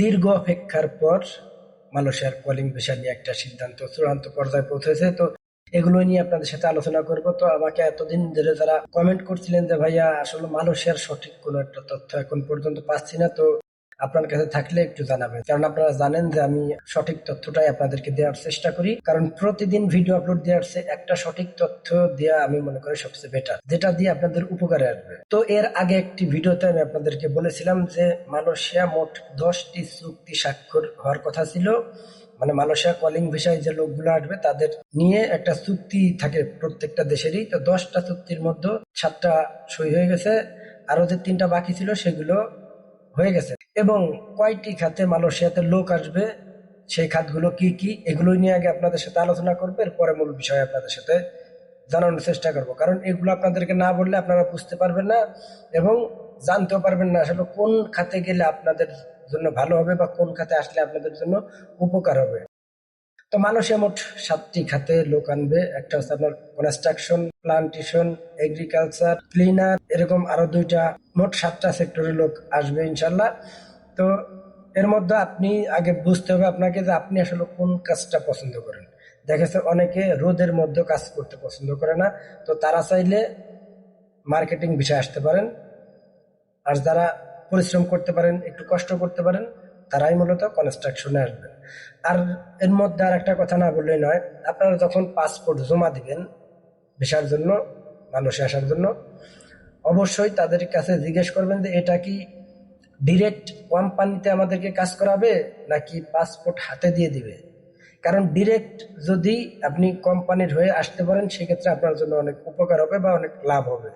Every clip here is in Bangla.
দীর্ঘ অপেক্ষার পর মালয়েশিয়ার কলিং ভিসা নিয়ে একটা সিদ্ধান্ত, চূড়ান্ত পর্যায়ে পৌঁছেছে। তো এগুলো নিয়ে আপনাদের সাথে আলোচনা করব। তো আমাকে এতদিন ধরে যারা কমেন্ট করছিলেন যে, ভাইয়া, আসলে মালয়েশিয়ার সঠিক কোনো একটা তথ্য এখন পর্যন্ত পাচ্ছি না। তো আপনার কাছে থাকলে একটু জানাবেন। কারণ আপনারা জানেন যে আমি সঠিক তথ্যটাই আপনাদেরকে দেওয়ার চেষ্টা করি। কারণ প্রতিদিন ভিডিও আপলোড দেওয়ার চেয়ে একটা সঠিক তথ্য দেওয়া আমি মনে করি সবচেয়ে বেটার যেটা দিয়ে আপনাদের উপকারে আসবে। তো এর আগে একটি ভিডিওতে আমি আপনাদেরকে বলেছিলাম যে মালয়েশিয়া মোট দশটি চুক্তি স্বাক্ষর হওয়ার কথা ছিল। মানে মালয়েশিয়া কলিং ভিসায় যে লোকগুলো আসবে তাদের নিয়ে একটা চুক্তি থাকে প্রত্যেকটা দেশেরই। তো দশটা চুক্তির মধ্যে সাতটা সই হয়ে গেছে। আরও যে তিনটা বাকি ছিল সেগুলো হয়ে গেছে। এবং কয়টি খাতে মালয়েশিয়াতে লোক আসবে, সেই খাতগুলো কি কি এগুলো নিয়ে আগে আপনাদের সাথে আলোচনা করব। এরপরে মূল বিষয়ে আপনাদের সাথে জানানোর চেষ্টা করব। কারণ এগুলো আপনাদেরকে না বললে আপনারা বুঝতে পারবেন না এবং জানতেও পারবেন না আসলে কোন খাতে গেলে আপনাদের জন্য ভালো হবে বা কোন খাতে আসলে আপনাদের জন্য উপকার হবে। তো মানুষে মোট সাতটি খাতে লোক আনবে। একটা হচ্ছে আপনার কনস্ট্রাকশন, প্লান্টেশন, এগ্রিকালচার, ক্লিনার, এরকম আরও দুইটা, মোট সাতটা সেক্টরের লোক আসবে ইনশাল্লাহ। তো এর মধ্যে আপনি আগে বুঝতে হবে আপনাকে যে আপনি আসলে কোন কাজটা পছন্দ করেন। দেখেছে অনেকে রোদের মধ্যে কাজ করতে পছন্দ করে না, তো তারা চাইলে মার্কেটিং বিষয়ে আসতে পারেন। আর যারা পরিশ্রম করতে পারেন, একটু কষ্ট করতে পারেন তারাই মূলত কনস্ট্রাকশনে আসবেন। আর এর মধ্যে আর একটা কথা না বললেই নয়, আপনারা যখন পাসপোর্ট জমা দিবেন ভিসার জন্য, মানুষে আসার জন্য, অবশ্যই তাদের কাছে জিজ্ঞেস করবেন যে এটা কি ডিরেক্ট কোম্পানিতে আমাদেরকে কাজ করাবে, নাকি পাসপোর্ট হাতে দিয়ে দিবে? কারণ ডিরেক্ট যদি আপনি কোম্পানির হয়ে আসতে পারেন, সেক্ষেত্রে আপনার জন্য অনেক উপকার হবে বা অনেক লাভ হবে।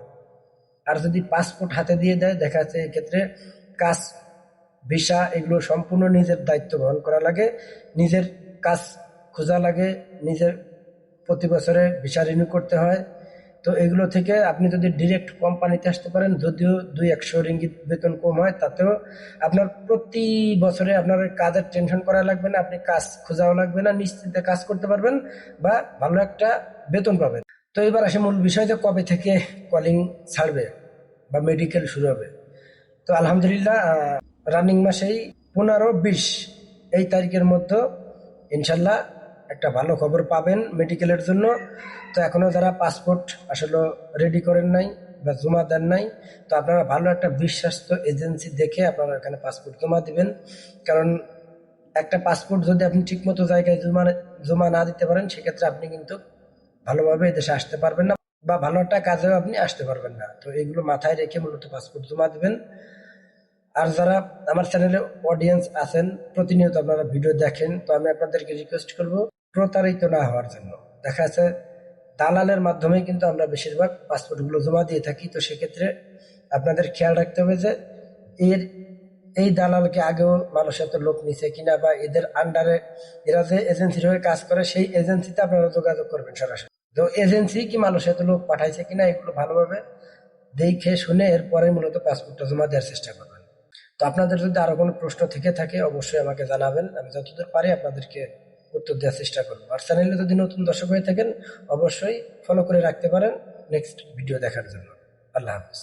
আর যদি পাসপোর্ট হাতে দিয়ে দেয়, দেখা যাচ্ছে এক্ষেত্রে কাজ ভিসা এগুলো সম্পূর্ণ নিজের দায়িত্ব বহন করা লাগে, নিজের কাজ খোঁজা লাগে, নিজের প্রতি বছরে ভিসা রিনিউ করতে হয়। তো এগুলো থেকে আপনি যদি ডিরেক্ট কোম্পানিতে আসতে পারেন, যদিও দুই একশো রিঙ্গিত বেতন কম হয়, তাতেও আপনার প্রতি বছরে আপনার কাজের টেনশন করা লাগবে না, আপনি কাজ খোঁজাও লাগবে না, নিশ্চিন্তে কাজ করতে পারবেন বা ভালো একটা বেতন পাবেন। তো এবার আসে মূল বিষয় যে কবে থেকে কলিং ছাড়বে বা মেডিকেল শুরু হবে। তো আলহামদুলিল্লাহ রানিং মাসেই পনেরো, বিশ এই তারিখের মধ্যে ইনশাল্লাহ একটা ভালো খবর পাবেন মেডিকেলের জন্য। তো এখনও যারা পাসপোর্ট আসলে রেডি করেন নাই বা জমা দেন নাই, তো আপনারা ভালো একটা বিশ্বাস্ত এজেন্সি দেখে আপনারা এখানে পাসপোর্ট জমা দিবেন। কারণ একটা পাসপোর্ট যদি আপনি ঠিকমতো জায়গায় জমা জমা না দিতে পারেন, সেক্ষেত্রে আপনি কিন্তু ভালোভাবে এদেশে আসতে পারবেন না বা ভালো একটা কাজেও আপনি আসতে পারবেন না। তো এগুলো মাথায় রেখে মূলত পাসপোর্ট জমা দেবেন। আর যারা আমার চ্যানেলে অডিয়েন্স আছেন, প্রতিনিয়ত আপনারা ভিডিও দেখেন, তো আমি আপনাদেরকে রিকোয়েস্ট করব প্রতারিত না হওয়ার জন্য। দেখা যাচ্ছে, দালালের মাধ্যমে কিন্তু আমরা বেশিরভাগ পাসপোর্টগুলো জমা দিয়ে থাকি, তো সেক্ষেত্রে আপনাদের খেয়াল রাখতে হবে যে, এর, এই দালালকে আগেও মানুষ এত লোক নিছে কিনা বা এদের আন্ডারে এরা যে এজেন্সির হয়ে কাজ করে, সেই এজেন্সিতে আপনারা যোগাযোগ করবেন সরাসরি। তো এজেন্সি কি মানুষ এত লোক পাঠাইছে কিনা, এগুলো ভালোভাবে দেখে শুনে এরপরে মূলত পাসপোর্টটা জমা দেওয়ার চেষ্টা করবেন। তো আপনাদের যদি আরও কোনো প্রশ্ন থেকে থাকে, অবশ্যই আমাকে জানাবেন। আমি যতদূর পারি আপনাদেরকে উত্তর দেওয়ার চেষ্টা করব। আর চ্যানেলে যদি নতুন দর্শক হয়ে থাকেন, অবশ্যই ফলো করে রাখতে পারেন। নেক্সট ভিডিও দেখার জন্য। আল্লাহ হাফিজ।